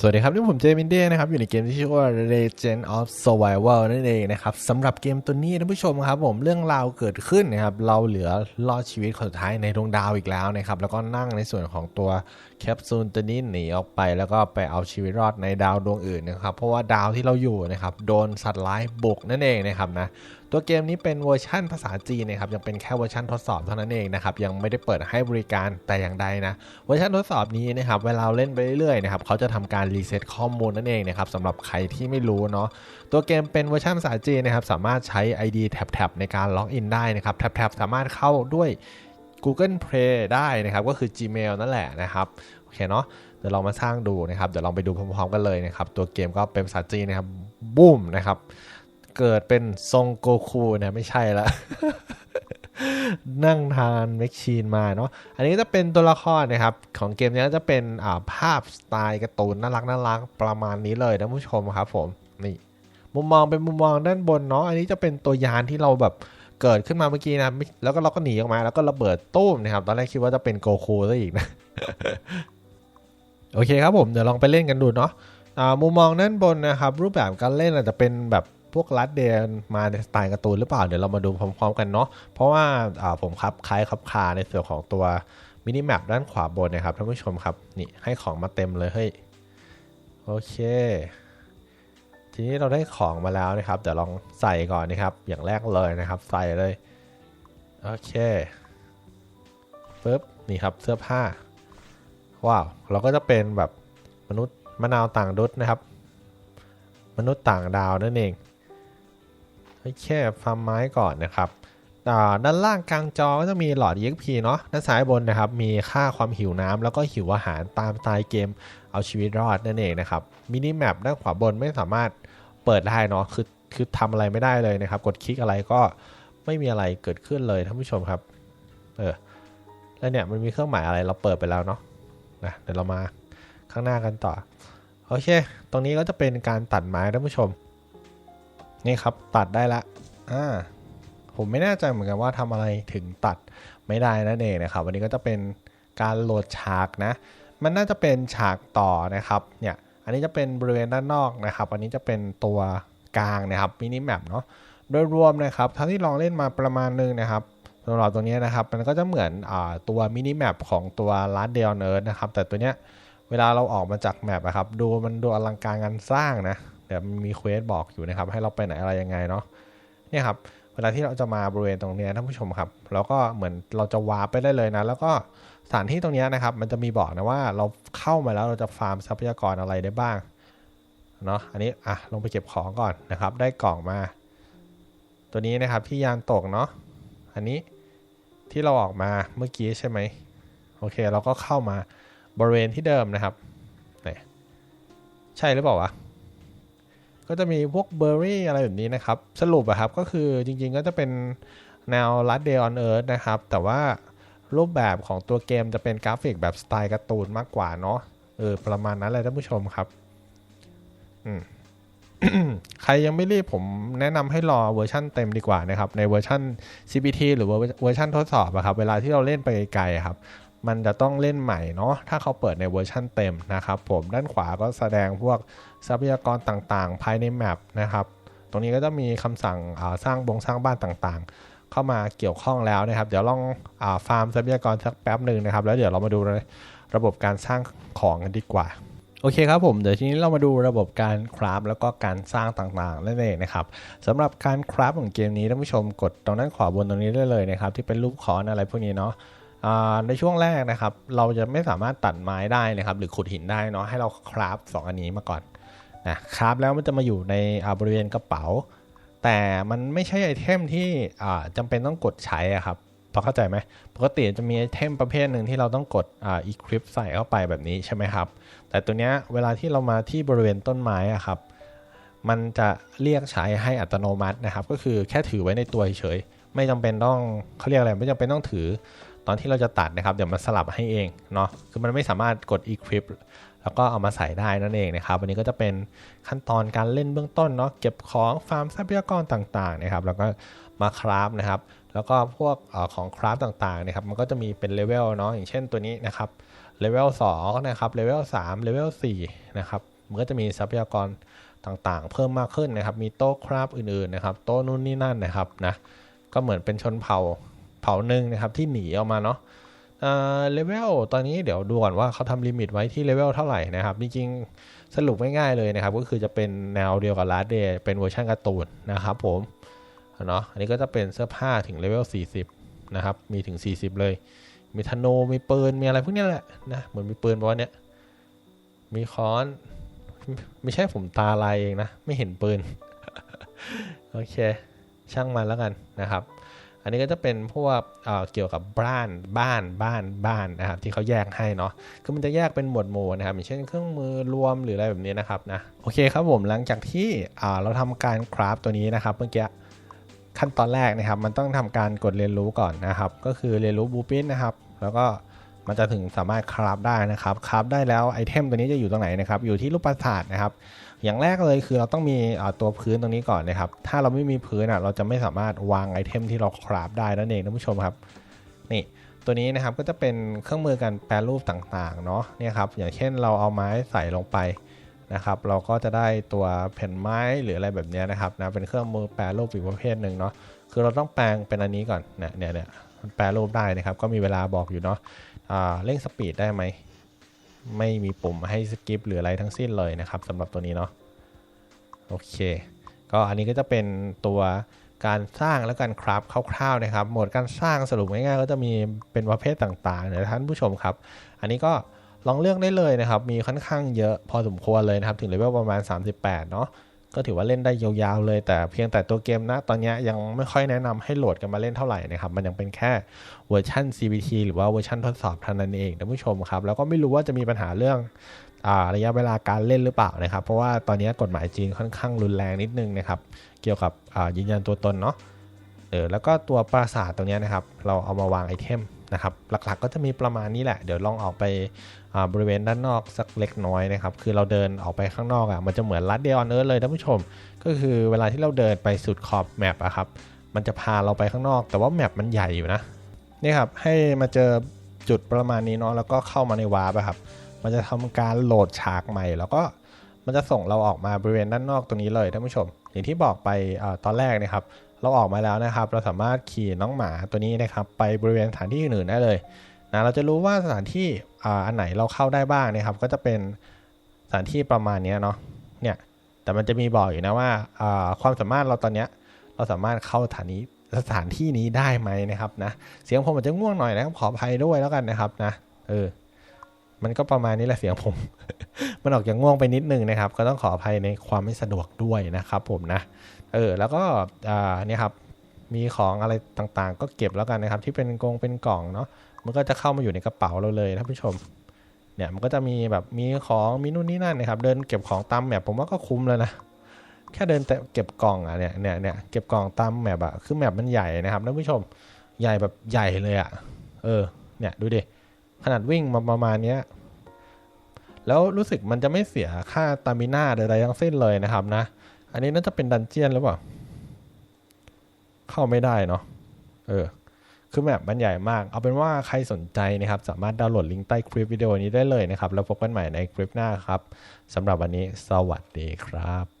สวัสดีครับ นี่ผมเจมินเด้นะครับ อยู่ในเกมที่ชื่อว่า Legend of Survival นั่นเองนะครับสำหรับเกมตัวนี้ท่านผู้ชมครับผมเรื่องราวเกิดขึ้นนะครับ เราเหลือรอดชีวิตคนสุดท้ายในดวงดาวอีกแล้วนะครับ แล้วก็นั่งในส่วนของตัวแคปซูลตัวนี้หนีออกไปแล้วก็ไปเอาชีวิตรอดในดาวดวงอื่นนะครับเพราะว่าดาวที่เราอยู่นะครับโดนสัตว์ร้ายบุกนั่นเองนะครับนะตัวเกมนี้เป็นเวอร์ชั่นภาษาจีนนะครับยังเป็นแค่เวอร์ชันทดสอบเท่านั้นเองนะครับยังไม่ได้เปิดให้บริการแต่อย่างใดนะเวอร์ชันทดสอบนี้นะครับเวลาเล่นไปเรื่อยๆนะครับเขาจะทำการรีเซ็ตข้อมูลนั่นเองนะครับสำหรับใครที่ไม่รู้เนาะตัวเกมเป็นเวอร์ชันภาษาจีนนะครับสามารถใช้ ID แท็บๆในการล็อกอินได้นะครับแท็บๆสามารถเข้าด้วย Google Play ได้นะครับ ก็คือ Gmail นั่นแหละนะครับ โอเคเนาะเดี๋ยวเรามาสร้างดูนะครับ เดี๋ยวลองไปดูพร้อมๆกันเลยนะครับ ตัวเกมก็เป็นภาษาจีนนะครับบูมนะครับ เกิดเป็นทรงโกคูเนี่ยไม่ใช่ละนั่งทานแมชชีนมาเนาะ อันนี้จะเป็นตัวละครนะครับ ของเกมนี้จะเป็นอ่าภาพสไตล์การ์ตูนน่ารักน่ารักประมาณนี้เลยท่านผู้ชมครับผม นี่ มุมมองเป็นมุมมองด้านบนเนาะ อันนี้จะเป็นตัวยานที่เราแบบ เกิดขึ้นมาเมื่อกี้นะแล้วก็เราก็หนีออกมา แล้วก็ระเบิดตู้มนะครับ ตอนแรกคิดว่าจะเป็นโกคูซะอีกนะโอเคครับผมเดี๋ยวลองไปเล่นกันดูเนาะอ่ามุมมองด้านบนนะครับ รูปแบบการเล่นอาจจะเป็นแบบพวกลัดเดนมาในสไตล์การ์ตูนหรือเปล่า เดี๋ยวเรามาดูพร้อมๆกันเนาะเพราะว่าอ่าผมครับคล้ายครับคาในส่วนของตัวมินิแมปด้านขวาบนนะครับท่านผู้ชมครับนี่ให้ของมาเต็มเลยเฮ้ยโอเค ทีนี้เราได้ของมาแล้วนะครับเดี๋ยวลองใส่ก่อนนะครับ อย่างแรกเลยนะครับ ใส่เลย โอเคปึ๊บนี่ครับเสื้อผ้า ว้าว เราก็จะเป็นแบบมนุษย์มะนาวต่างดุษนะครับ มนุษย์ต่างดาวนั่นเองแค่ฟาร์มไม้ก่อนนะครับด้านล่างกลางจอก็จะมีหลอด EXP เนาะ ด้านซ้ายบนนะครับ มีค่าความหิวน้ำแล้วก็หิวอาหารตามสไตล์เกมเอาชีวิตรอดนั่นเองนะครับ มินิแมปด้านขวาบนไม่สามารถ เปิดได้เนาะคือคือทำอะไรไม่ได้เลยนะครับ กดคลิกอะไรก็ไม่มีอะไรเกิดขึ้นเลยท่านผู้ชมครับ เออแล้วเนี่ยมันมีเครื่องหมายอะไรเราเปิดไปแล้วเนาะนะเดี๋ยวเรามาข้างหน้ากันต่อโอเค ตรงนี้ก็จะเป็นการตัดไม้ท่านผู้ชม นี่ครับตัดได้ละอ่าผมไม่แน่ใจเหมือนกันว่าทำอะไรถึงตัดไม่ได้นั่นเองนะครับ วันนี้ก็จะเป็นการโหลดฉากนะ มันน่าจะเป็นฉากต่อนะครับ เนี่ย อันนี้จะเป็นบริเวณด้านนอกนะครับ อันนี้จะเป็นตัวกลางนะครับมินิแมปเนาะโดยรวมนะครับเท่าที่ลองเล่นมาประมาณนึงนะครับสำหรับตรงนี้นะครับ มันก็จะเหมือนอตัวมินิแมปของตัว Last Day on Earth นะครับ แต่ตัวเนี้ยเวลาเราออกมาจากแมปอะครับ ดูมันดูอลังการงานสร้างนะเดี๋ยวมีเควสบอกอยู่นะครับ ให้เราไปไหนอะไรยังไงเนาะเนี่ยครับเวลาที่เราจะมาบริเวณตรงนี้ท่านผู้ชมครับ เราก็เหมือนเราจะวาร์ปไปได้เลยนะ แล้วก็ สถานที่ตรงนี้นะครับ มันจะมีบอกนะว่าเราเข้ามาแล้วเราจะฟาร์มทรัพยากรอะไรได้บ้างเนาะอันนี้อะลงไปเก็บของก่อนนะครับ ได้กล่องมา ตัวนี้นะครับที่ยานตกเนาะอันนี้ที่เราออกมาเมื่อกี้ใช่ไหมโอเค เราก็เข้ามาบริเวณที่เดิมนะครับใช่หรือเปล่าวะก็จะมีพวกเบอร์รี่อะไรแบบนี้นะครับ สรุปอะครับก็คือจริงๆก็จะเป็นแนว Last Day on Earth นะครับ แต่ว่า รูปแบบของตัวเกมจะเป็นกราฟิกแบบสไตล์การ์ตูนมากกว่าเนาะเออประมาณนั้นเลยท่านผู้ชมครับอืมใครยังไม่รีบผมแนะนำให้รอเวอร์ชั่นเต็มดีกว่านะครับ ในเวอร์ชัน CBT หรือเวอร์ชันทดสอบอะครับเวลาที่เราเล่นไปไกลครับ มันจะต้องเล่นใหม่เนาะถ้าเขาเปิดในเวอร์ชั่นเต็มนะครับ ผมด้านขวาก็แสดงพวกทรัพยากรต่างๆ ภายในแมปนะครับ ตรงนี้ก็จะมีคำสั่งสร้างบงสร้างบ้านต่างๆ เข้ามาเกี่ยวข้องแล้วนะครับ เดี๋ยวลองอฟาร์มทรัพยากรสักแป๊บหนึ่งนะครับ แล้วเดี๋ยวเรามาดูระบบการสร้างของกันดีกว่าโอเคครับผมเดี๋ยวทีนี้เรามาดูระบบการคราฟแล้วก็การสร้างต่างๆนั่นเองนะครับสำหรับการคราฟของเกมนี้ท่านผู้ชมกดตรงด้านขวาบนตรงนี้ได้เลยนะครับที่เป็นรูปคอนอะไรพวกนี้เนาะในช่วงแรกนะครับ เราจะไม่สามารถตัดไม้ได้นะครับ หรือขุดหินได้เนาะให้เราคราฟสองอันนี้มาก่อนนะคราฟแล้วมันจะมาอยู่ในบริเวณกระเป๋า แต่มันไม่ใช่ไอเทมที่จำเป็นต้องกดใช้อะครับพอเข้าใจไหมปกติจะมีไอเทมประเภทหนึ่งที่เราต้องกดอ่าอีคลิปใส่เข้าไปแบบนี้ใช่ไหมครับ แต่ตัวเนี้ยเวลาที่เรามาที่บริเวณต้นไม้อะครับ มันจะเรียกใช้ให้อัตโนมัตินะครับ ก็คือแค่ถือไว้ในตัวเฉย ไม่จำเป็นต้องเขาเรียกอะไร ไม่จำเป็นต้องถือ ตอนที่เราจะตัดนะครับเดี๋ยวมันสลับให้เองเนาะคือมันไม่สามารถกด equip แล้วก็เอามาใส่ได้นั่นเองนะครับวันนี้ก็จะเป็นขั้นตอนการเล่นเบื้องต้นเนาะเก็บของฟาร์มทรัพยากรต่างๆนะครับแล้วก็มาคราฟนะครับแล้วก็พวกอของคราฟต่างๆนะครับมันก็จะมีเป็นเลเวลเนาะอย่างเช่นตัวนี้นะครับเลเวล2นะครับเลเวล3เลเวล4นะครับมันก็จะมีทรัพยากรต่างๆ เพิ่มมากขึ้นนะครับมีโต๊ะคราฟอื่นๆนะครับโต๊ะนู่นนี่นั่นนะครับนะก็เหมือนเป็นชนเผ่า เผ่าหนึ่งนะครับที่หนีออกมาเนาะเลเวลตอนนี้เดี๋ยวดูก่อนว่าเขาทำลิมิตไว้ที่เลเวลเท่าไหร่นะครับจริงๆสรุปง่ายๆเลยนะครับ ก็คือจะเป็นแนวเดียวกับลาเดย์เป็นเวอร์ชันการ์ตูนนะครับผมเนาะอันนี้ก็จะเป็นเสื้อผ้าถึงเลเวล40 นะครับ มีถึง 40 เลย มีธนูมีปืน มีอะไรพวกนี้แหละนะเหมือนมีปืนบอกว่าเนี้ยมีค้อน ไม่ใช่ผมตาลายเองนะ ไม่เห็นปืน โอเค ช่างมันแล้วกันนะครับ อันนี้ก็จะเป็นพวกเเกี่ยวกับบ้านบ้านบ้านบ้านนะครับที่เขาแยกให้เนาะคือมันจะแยกเป็นหมวดหมู่นะครับอย่างเช่นเครื่องมือรวมหรืออะไรแบบนี้นะครับนะโอเคครับผมหลังจากที่เราทำการคราฟตัวนี้นะครับเมื่อกี้ขั้นตอนแรกนะครับ มันต้องทำการกดเรียนรู้ก่อนนะครับ ก็คือเรียนรู้บูปินนะครับ แล้วก็ มันจะถึงสามารถคราฟได้นะครับคราฟได้แล้วไอเทมตัวนี้จะอยู่ตรงไหนนะครับอยู่ที่รูปปราสาทนะครับ อย่างแรกเลยคือเราต้องมีตัวพื้นตรงนี้ก่อนนะครับ ถ้าเราไม่มีพื้นอะเราจะไม่สามารถวางไอเทมที่เราคราฟได้นั่นเองท่านผู้ชมครับนี่ตัวนี้นะครับก็จะเป็นเครื่องมือการแปรรูปต่างๆเนาะเนี่ยครับอย่างเช่นเราเอาไม้ใส่ลงไปนะครับ เราก็จะได้ตัวแผ่นไม้หรืออะไรแบบนี้นะครับนะเป็นเครื่องมือแปรรูปอีกประเภทหนึ่งเนาะคือเราต้องแปลงเป็นอันนี้ก่อนเนี่ยเนี่ยเนี่ยแปรรูปได้นะครับ ก็มีเวลาบอกอยู่เนาะ เร่งสปีดได้ไหม ไม่มีปุ่มให้สกิปหรืออะไรทั้งสิ้นเลยนะครับสำหรับตัวนี้เนาะโอเคก็อันนี้ก็จะเป็นตัวการสร้างและการคราฟคร่าวๆนะครับ โหมดการสร้างสรุปง่ายๆก็จะมีเป็นประเภทต่างๆเดี๋ยวท่านผู้ชมครับ อันนี้ก็ลองเลือกได้เลยนะครับ มีค่อนข้างเยอะพอสมควรเลยนะครับ ถึงเลเวลประมาณ 38 เนาะ ก็ถือว่าเล่นได้ยาวๆเลย แต่เพียงแต่ตัวเกมนะตอนนี้ยังไม่ค่อยแนะนำให้โหลดกันมาเล่นเท่าไหร่นะครับ มันยังเป็นแค่เวอร์ชัน CBT หรือว่าเวอร์ชันทดสอบเท่านั้นเองท่านผู้ชมครับ แล้วก็ไม่รู้ว่าจะมีปัญหาเรื่องอระยะเวลาการเล่นหรือเปล่านะครับ เพราะว่าตอนนี้กฎหมายจีนค่อนข้างรุนแรงนิดนึงนะครับ เกี่ยวกับยืนยันตัวตนเนาะเออแล้วก็ตัวปราสาทตรงนี้นะครับ เราเอามาวางไอเทม นะครับ หลักๆก็จะมีประมาณนี้แหละ เดี๋ยวลองออกไปบริเวณด้านนอกสักเล็กน้อยนะครับ คือเราเดินออกไปข้างนอกอะ่ะ มันจะเหมือนลัดเดออนเอิร์เลยท่านผู้ชม ก็คือเวลาที่เราเดินไปสุดขอบแมปอะครับ มันจะพาเราไปข้างนอก แต่ว่าแมปมันใหญ่อยู่นะ นี่ครับ ให้มาเจอจุดประมาณนี้เนาะ แล้วก็เข้ามาในวาร์ปครับ มันจะทำการโหลดฉากใหม่ แล้วก็มันจะส่งเราออกมาบริเวณด้านนอกตรงนี้เลยท่านผู้ชม อย่างที่บอกไปอตอนแรกนะครับ เราออกมาแล้วนะครับ เราสามารถขี่น้องหมาตัวนี้นะครับ ไปบริเวณสถานที่อื่นได้เลยนะเราจะรู้ว่าสถานที่อันไหนเราเข้าได้บ้างนะครับ ก็จะเป็นสถานที่ประมาณนี้เนาะเนี่ยแต่มันจะมีบอกอยู่นะว่าความสามารถเราตอนนี้เราสามารถเข้าสถานีสถานที่นี้ได้ไหมนะครับนะเสียงผมอาจจะง่วงหน่อยนะครับขออภัยด้วยแล้วกันนะครับนะเออมันก็ประมาณนี้แหละเสียงผม มันออกจากง่วงไปนิดนึงนะครับ ก็ต้องขออภัยในความไม่สะดวกด้วยนะครับผมนะ เออ แล้วก็อ่าเนี่ยครับ มีของอะไรต่างๆ ก็เก็บแล้วกันนะครับ ที่เป็นกงเป็นกล่องเนาะ มันก็จะเข้ามาอยู่ในกระเป๋าเราเลยท่านผู้ชม เนี่ย มันก็จะมีแบบ มีของ มีนู่นนี่นั่นนะครับ เดินเก็บของตามแมปผมว่าก็คุ้มแล้วนะ แค่เดินแต่เก็บกล่องอะเนี่ย เนี่ยเนี่ยเก็บกล่องตามแมปอะ คือแมปมันใหญ่นะครับท่านผู้ชม ใหญ่แบบใหญ่เลยอะ เออ เนี่ยดูดิ ขนาดวิ่งมาประมาณเนี้ย แล้วรู้สึกมันจะไม่เสียค่าตามิน่าใดๆทั้งสิ้นเลยนะครับนะ อันนี้น่าจะเป็นดันเจียนหรือเปล่า เข้าไม่ได้เนาะ เออ คือแมปมันใหญ่มาก เอาเป็นว่าใครสนใจนะครับ สามารถดาวน์โหลดลิงก์ใต้คลิปวิดีโอนี้ได้เลยนะครับ แล้วพบกันใหม่ในคลิปหน้าครับสำหรับวันนี้ สวัสดีครับ